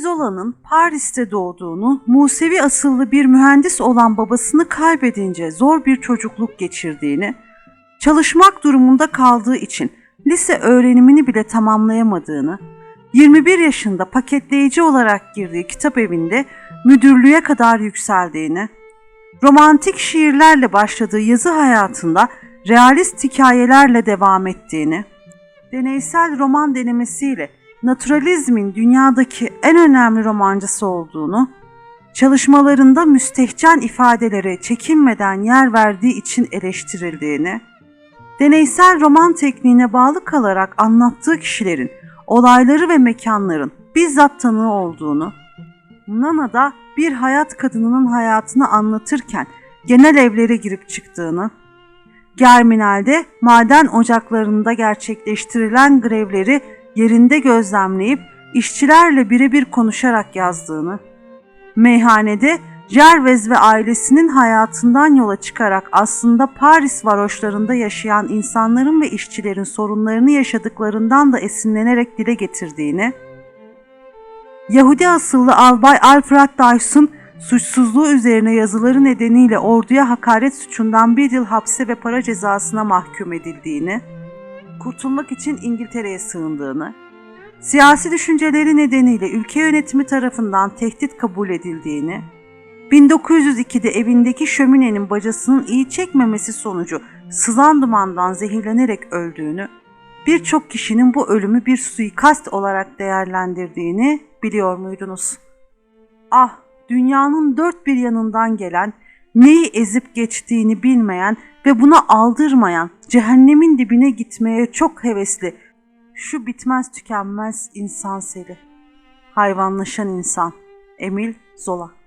Zola'nın Paris'te doğduğunu, Musevi asıllı bir mühendis olan babasını kaybedince zor bir çocukluk geçirdiğini, çalışmak durumunda kaldığı için lise öğrenimini bile tamamlayamadığını, 21 yaşında paketleyici olarak girdiği kitap evinde müdürlüğe kadar yükseldiğini, romantik şiirlerle başladığı yazı hayatında realist hikayelerle devam ettiğini, deneysel roman denemesiyle naturalizmin dünyadaki en önemli romancısı olduğunu, çalışmalarında müstehcen ifadelere çekinmeden yer verdiği için eleştirildiğini, deneysel roman tekniğine bağlı kalarak anlattığı kişilerin, olayları ve mekanların bizzat tanığı olduğunu, Nana'da bir hayat kadınının hayatını anlatırken genel evlere girip çıktığını, Germinal'de maden ocaklarında gerçekleştirilen grevleri yerinde gözlemleyip işçilerle birebir konuşarak yazdığını, meyhanede Cervez ve ailesinin hayatından yola çıkarak aslında Paris varoşlarında yaşayan insanların ve işçilerin sorunlarını yaşadıklarından da esinlenerek dile getirdiğini, Yahudi asıllı albay Alfred Dysson suçsuzluğu üzerine yazıları nedeniyle orduya hakaret suçundan bir yıl hapse ve para cezasına mahkum edildiğini, kurtulmak için İngiltere'ye sığındığını, siyasi düşünceleri nedeniyle ülke yönetimi tarafından tehdit kabul edildiğini, 1902'de evindeki şöminenin bacasının iyi çekmemesi sonucu sızan dumandan zehirlenerek öldüğünü, birçok kişinin bu ölümü bir suikast olarak değerlendirdiğini biliyor muydunuz? Ah, dünyanın dört bir yanından gelen, neyi ezip geçtiğini bilmeyen ve buna aldırmayan, cehennemin dibine gitmeye çok hevesli, şu bitmez tükenmez insan seli. Hayvanlaşan insan. Emil Zola